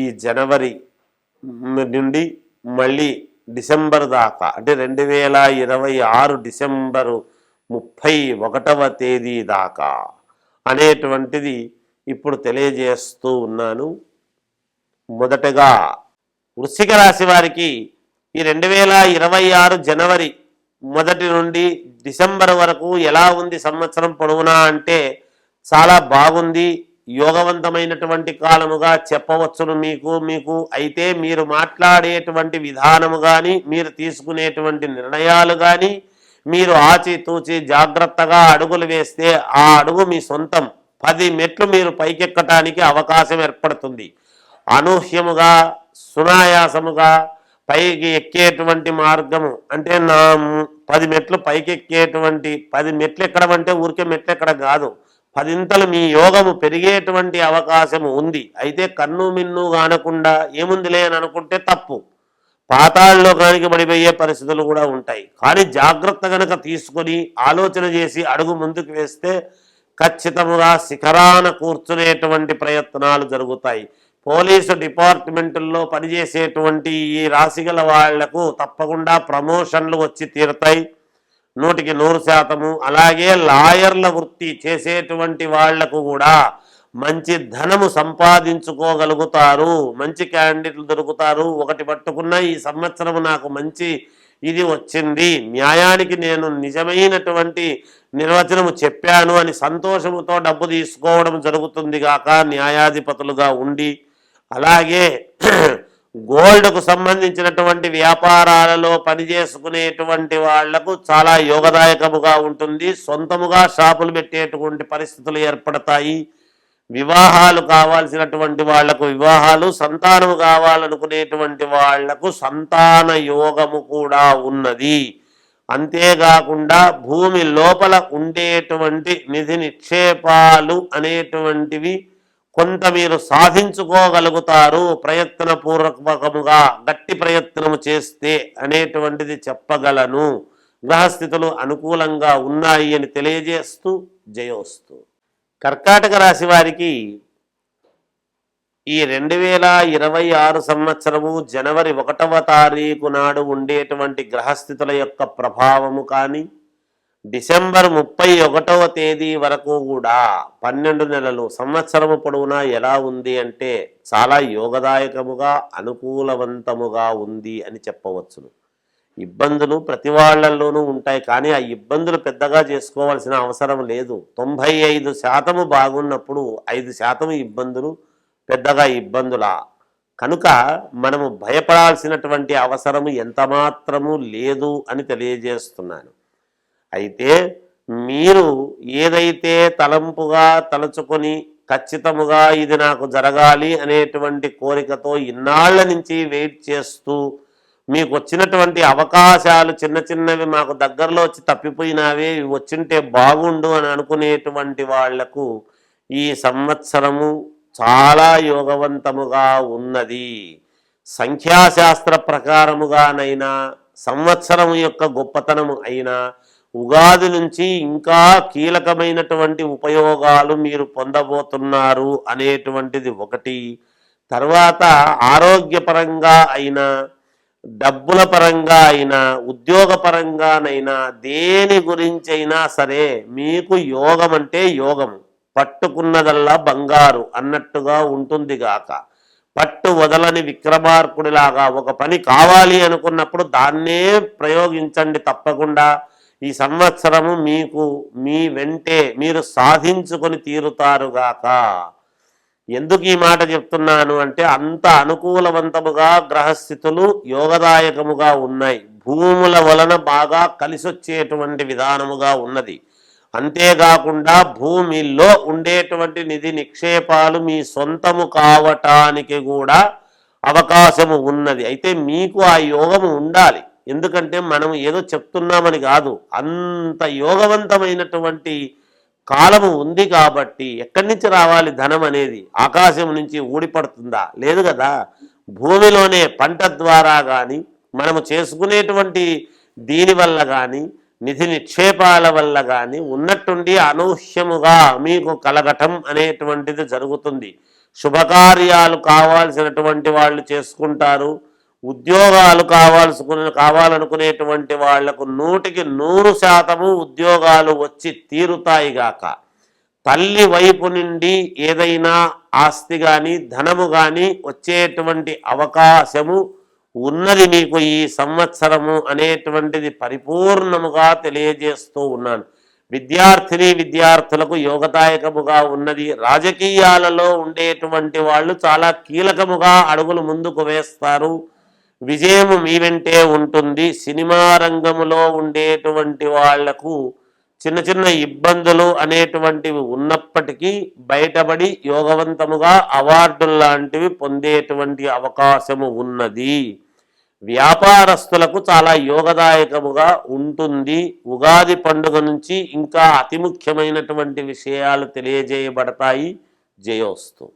ఈ జనవరి నుండి మళ్ళీ డిసెంబర్ దాకా అంటే రెండు వేల ఇరవై ఆరు డిసెంబరు ముప్పై ఒకటవ తేదీ దాకా అనేటువంటిది ఇప్పుడు తెలియజేస్తూ ఉన్నాను. మొదటగా వృశ్చిక రాశి వారికి ఈ రెండు వేల ఇరవై ఆరు జనవరి మొదటి నుండి డిసెంబర్ వరకు ఎలా ఉంది సంవత్సరం పొడవునా అంటే చాలా బాగుంది. యోగవంతమైనటువంటి కాలముగా చెప్పవచ్చును మీకు మీకు అయితే మీరు మాట్లాడేటువంటి విధానము కానీ మీరు తీసుకునేటువంటి నిర్ణయాలు కానీ మీరు ఆచితూచి జాగ్రత్తగా అడుగులు వేస్తే ఆ అడుగు మీ సొంతం. పది మెట్లు మీరు పైకెక్కటానికి అవకాశం ఏర్పడుతుంది. అనూహ్యముగా సునాయాసముగా పైకి ఎక్కేటువంటి మార్గము అంటే నా పది మెట్లు పైకి ఎక్కేటువంటి పది మెట్లు ఎక్కడం అంటే ఊరికే మెట్లు ఎక్కడ కాదు. పదింతలు మీ యోగము పెరిగేటువంటి అవకాశము ఉంది. అయితే కన్ను మిన్ను కానకుండా ఏముందిలే అని అనుకుంటే తప్పు. పాతాళలో కానికి పడిపోయే పరిస్థితులు కూడా ఉంటాయి. కానీ జాగ్రత్త గనక తీసుకొని ఆలోచన చేసి అడుగు ముందుకు వేస్తే ఖచ్చితముగా శిఖరాన కూర్చునేటువంటి ప్రయత్నాలు జరుగుతాయి. పోలీసు డిపార్ట్మెంటుల్లో పనిచేసేటువంటి ఈ రాశిగల వాళ్ళకు తప్పకుండా ప్రమోషన్లు వచ్చి తీరుతాయి. నూటికి నూరు శాతము. అలాగే లాయర్ల వృత్తి చేసేటువంటి వాళ్ళకు కూడా మంచి ధనము సంపాదించుకోగలుగుతారు. మంచి క్యాండిడేట్లు దొరుకుతారు. ఒకటి పట్టుకున్న ఈ సంవత్సరం నాకు మంచి ఇది వచ్చింది. న్యాయానికి నేను నిజమైనటువంటి నిర్వచనము చెప్పాను అని సంతోషముతో డబ్బు తీసుకోవడం జరుగుతుంది గాక న్యాయాధిపతులుగా ఉండి. అలాగే గోల్డ్కు సంబంధించినటువంటి వ్యాపారాలలో పనిచేసుకునేటువంటి వాళ్ళకు చాలా యోగదాయకముగా ఉంటుంది. సొంతముగా షాపులు పెట్టేటువంటి పరిస్థితులు ఏర్పడతాయి. వివాహాలు కావాల్సినటువంటి వాళ్ళకు వివాహాలు సంతానము కావాలనుకునేటువంటి వాళ్ళకు సంతాన యోగము కూడా ఉన్నది. అంతేకాకుండా భూమి లోపల ఉండేటువంటి నిధి నిక్షేపాలు అనేటువంటివి కొంత మీరు సాధించుకోగలుగుతారు ప్రయత్నపూర్వకముగా గట్టి ప్రయత్నము చేస్తే అనేటువంటిది చెప్పగలను. గ్రహస్థితులు అనుకూలంగా ఉన్నాయి అని తెలియజేస్తూ జయోస్తు. కర్కాటక రాశి వారికి ఈ రెండు వేల ఇరవై ఆరు సంవత్సరము జనవరి ఒకటవ తారీఖు నాడు ఉండేటువంటి గ్రహస్థితుల యొక్క ప్రభావము కానీ డిసెంబర్ ముప్పై ఒకటవ తేదీ వరకు కూడా పన్నెండు నెలలు సంవత్సరము పొడవునా ఎలా ఉంది అంటే చాలా యోగదాయకముగా అనుకూలవంతముగా ఉంది అని చెప్పవచ్చును. ఇబ్బందులు ప్రతి వాళ్ళల్లోనూ ఉంటాయి కానీ ఆ ఇబ్బందులు పెద్దగా చేసుకోవాల్సిన అవసరం లేదు. తొంభై ఐదు శాతము బాగున్నప్పుడు ఐదు శాతం ఇబ్బందులు పెద్దగా ఇబ్బందులా. కనుక మనము భయపడాల్సినటువంటి అవసరము ఎంతమాత్రము లేదు అని తెలియజేస్తున్నాను. అయితే మీరు ఏదైతే తలంపుగా తలుచుకొని ఖచ్చితముగా ఇది నాకు జరగాలి అనేటువంటి కోరికతో ఇన్నాళ్ళ నుంచి వెయిట్ చేస్తూ మీకు వచ్చినటువంటి అవకాశాలు చిన్న చిన్నవి మాకు దగ్గరలో వచ్చి తప్పిపోయినావే ఇవి వచ్చింటే బాగుండు అని అనుకునేటువంటి వాళ్ళకు ఈ సంవత్సరము చాలా యోగవంతముగా ఉన్నది. సంఖ్యాశాస్త్ర ప్రకారముగానైనా సంవత్సరం యొక్క గొప్పతనము అయినా ఉగాది నుంచి ఇంకా కీలకమైనటువంటి ఉపయోగాలు మీరు పొందబోతున్నారు అనేటువంటిది ఒకటి. తర్వాత ఆరోగ్యపరంగా అయినా డబ్బుల పరంగా అయినా ఉద్యోగపరంగానైనా దేని గురించి అయినా సరే మీకు యోగం అంటే యోగం. పట్టుకున్నదల్లా బంగారు అన్నట్టుగా ఉంటుంది గాక. పట్టు వదలని విక్రమార్కుడిలాగా ఒక పని కావాలి అనుకున్నప్పుడు దాన్నే ప్రయోగించండి తప్పకుండా. ఈ సంవత్సరము మీకు మీ వెంటే మీరు సాధించుకొని తీరుతారుగాక ఎందుకు ఈ మాట చెప్తున్నాను అంటే అంత అనుకూలవంతముగా గ్రహస్థితులు యోగదాయకముగా ఉన్నాయి. భూముల వలన బాగా కలిసొచ్చేటువంటి విధానముగా ఉన్నది. అంతేకాకుండా భూమిలో ఉండేటువంటి నిధి నిక్షేపాలు మీ సొంతము కావటానికి కూడా అవకాశము ఉన్నది. అయితే మీకు ఆ యోగము ఉండాలి. ఎందుకంటే మనం ఏదో చెప్తున్నామని కాదు అంత యోగవంతమైనటువంటి కాలము ఉంది కాబట్టి ఎక్కడి నుంచి రావాలి ధనం అనేది? ఆకాశం నుంచి ఊడిపడుతుందా లేదు కదా. భూమిలోనే పంట ద్వారా కానీ మనము చేసుకునేటువంటి దీని వల్ల కానీ నిధి నిక్షేపాల వల్ల కానీ ఉన్నట్టుండి అనూహ్యముగా మీకు కలగటం అనేటువంటిది జరుగుతుంది. శుభకార్యాలు కావాల్సినటువంటి వాళ్ళు చేసుకుంటారు. ఉద్యోగాలు కావాల్సుకుని కావాలనుకునేటువంటి వాళ్ళకు నూటికి నూరు శాతము ఉద్యోగాలు వచ్చి తీరుతాయిగాక తల్లి వైపు నుండి ఏదైనా ఆస్తి కానీ ధనము కానీ వచ్చేటువంటి అవకాశము ఉన్నది మీకు ఈ సంవత్సరము అనేటువంటిది పరిపూర్ణముగా తెలియజేస్తూ ఉన్నాను. విద్యార్థిని విద్యార్థులకు యోగదాయకముగా ఉన్నది. రాజకీయాలలో ఉండేటువంటి వాళ్ళు చాలా కీలకముగా అడుగులు ముందుకు వేస్తారు. విజయము మీ వెంటే ఉంటుంది. సినిమా రంగములో ఉండేటువంటి వాళ్ళకు చిన్న చిన్న ఇబ్బందులు అనేటువంటివి ఉన్నప్పటికీ బయటపడి యోగవంతముగా అవార్డులు లాంటివి పొందేటువంటి అవకాశము ఉన్నది. వ్యాపారస్తులకు చాలా యోగదాయకముగా ఉంటుంది. ఉగాది పండుగ నుంచి ఇంకా అతి ముఖ్యమైనటువంటి విషయాలు తెలియజేయబడతాయి. జయోస్తు.